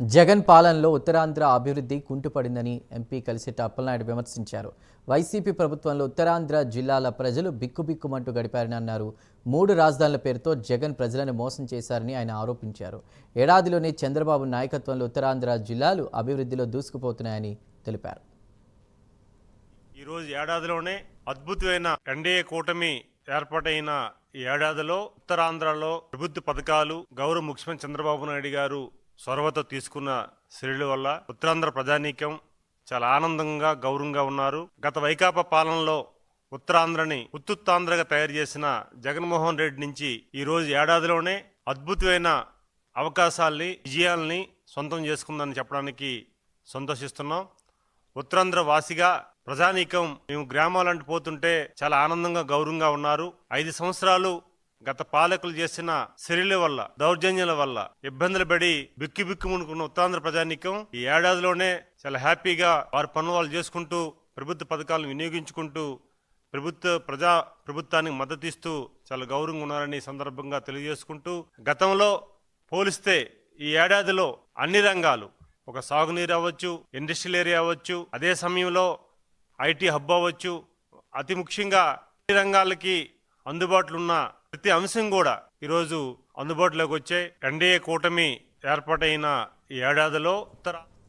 జగన్ పాలనలో ఉత్తరాంధ్ర అభివృద్ధి కుంటుపడిందని ఎంపీ కలిసిట అప్పలనాయుడు విమర్శించారు. వైసీపీ ప్రభుత్వంలో ఉత్తరాంధ్ర జిల్లాల ప్రజలు బిక్కుబిక్కుమంటూ గడిపారని అన్నారు. మూడు రాజధానుల పేరుతో జగన్ ప్రజలను మోసం చేశారని ఆయన ఆరోపించారు. ఏడాదిలోనే చంద్రబాబు నాయకత్వంలో ఉత్తరాంధ్ర జిల్లాలు అభివృద్ధిలో దూసుకుపోతున్నాయని తెలిపారు. ఈరోజు ఏడాదిలోనే అద్భుతమైన ఎన్డీఏ కూటమి ఏర్పాటైన ఈ ఏడాదిలో ఉత్తరాంధ్రలో ప్రభుత్వ పథకాలు గౌరవ ముఖ్యమంత్రి చంద్రబాబు నాయుడు గారు చొరవతో తీసుకున్న శ్రేణుల వల్ల ఉత్తరాంధ్ర ప్రజానీకం చాలా ఆనందంగా గౌరవంగా ఉన్నారు. గత వైకాపా పాలనలో ఉత్తరాంధ్రని ఉత్తుత్తాంధ్రగా తయారు చేసిన జగన్మోహన్ రెడ్డి నుంచి ఈరోజు ఏడాదిలోనే అద్భుతమైన అవకాశాల్ని విజయాల్ని సొంతం చేసుకుందని చెప్పడానికి సంతోషిస్తున్నాం. ఉత్తరాంధ్ర వాసిగా ప్రజానీకం మేము గ్రామాలంటూ పోతుంటే చాలా ఆనందంగా గౌరవంగా ఉన్నారు. ఐదు సంవత్సరాలు గత పాలకులు చేసిన చర్యల వల్ల దౌర్జన్యాల వల్ల ఇబ్బందులు పడి బిక్కి బిక్కుమునుకున్న ఉత్తరాంధ్ర ప్రజానీకం ఈ ఏడాదిలోనే చాలా హ్యాపీగా వారి పనులు వాళ్ళు చేసుకుంటూ ప్రభుత్వ పథకాలను వినియోగించుకుంటూ ప్రభుత్వ ప్రజా ప్రభుత్వానికి మద్దతు ఇస్తూ చాలా గౌరవంగా ఉన్నారని సందర్భంగా తెలియజేసుకుంటూ గతంలో పోలిస్తే ఈ ఏడాదిలో అన్ని రంగాలు ఒక సాగునీరు అవ్వచ్చు ఇండస్ట్రియల్ ఏరియా అవ్వచ్చు అదే సమయంలో ఐటీ హబ్ అవ్వచ్చు అతి ముఖ్యంగా అన్ని రంగాలకి అందుబాటులో ఉన్న ప్రతి అంశం కూడా ఈరోజు అందుబాటులోకి వచ్చే ఎన్డీఏ కూటమి ఏర్పాటైన ఈ ఏడాదిలో ఉత్తర